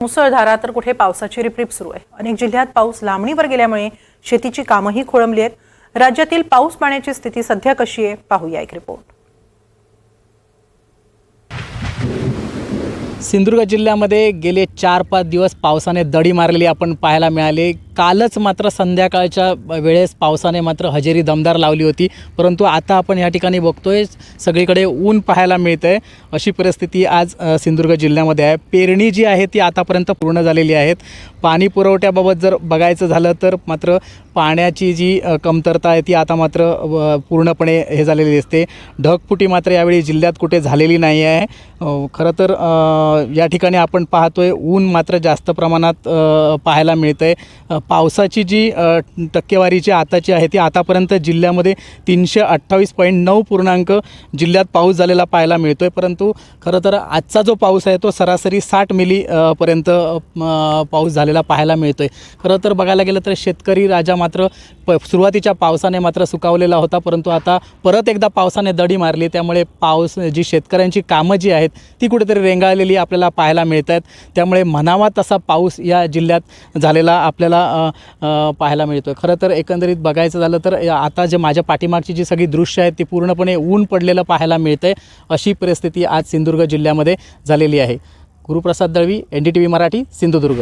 मुसळधारा तर कुठे पावसाची रिपरिप सुरू आहे. अनेक जिल्ह्यात पाऊस लांबणीवर गेल्यामुळे शेतीची कामंही खोळंबली आहेत. राज्यातील पाऊस पाण्याची स्थिती सध्या कशी आहे पाहूया एक रिपोर्ट सिंधुदुर्ग जिल्ह्यामध्ये गेले चार पाच दिवस पावसाने दडी मारलेली आपण पाहायला मिळाले. कालच मात्र संध्याकाळच्या वेळेस पावसाने मात्र हजेरी दमदार लावली होती. परंतु आता आपण या ठिकाणी बघतोय सगळीकडे ऊन पाहायला मिळतं आहे अशी परिस्थिती आज सिंधुदुर्ग जिल्ह्यामध्ये आहे. पेरणी जी आहे ती आतापर्यंत पूर्ण झालेली आहेत. पाणी पुरवठ्याबाबत जर बघायचं झालं तर मात्र पाण्याची जी कमतरता आहे ती आता मात्र पूर्णपणे हे झालेली दिसते. ढगफुटी मात्र यावेळी जिल्ह्यात कुठे झालेली नाही आहे. खरं तर या ठिकाणी आपण पाहतोय ऊन मात्र जास्त प्रमाणात पाहायला मिळतं आहे पावसाची जी टक्केवारी टक्केवारीची आताची आहे ती आतापर्यंत जिल्ह्यामध्ये तीनशे अठ्ठावीस पॉईंट नऊ पूर्णांक जिल्ह्यात पाऊस झालेला पाहायला मिळतो आहे परंतु खरं तर आजचा जो पाऊस आहे तो सरासरी साठ मिली पर्यंत पाऊस झालेला पाहायला मिळतो आहे खरं तर बघायला गेलं तर शेतकरी राजा मात्र प सुरुवातीच्या पावसाने मात्र सुकावलेला होता. परंतु आता परत एकदा पावसाने दडी मारली. त्यामुळे पाऊस जी शेतकऱ्यांची कामं जी आहेत ती कुठेतरी रेंगाळलेली आपल्याला पाहायला मिळत आहेत त्यामुळे म्हणावा तसा पाऊस या जिल्ह्यात झालेला आपल्याला पाहायला मिळतो आहे खरं तर एकंदरीत बघायचं झालं तर आता जे माझ्या पाठीमागची जी सगळी दृश्य आहेत ती पूर्णपणे ऊन पडलेलं पाहायला मिळतं आहे अशी परिस्थिती आज सिंधुदुर्ग जिल्ह्यामध्ये झालेली आहे. Guruprasad Dalvi N D T V Marathi Sindhudurg.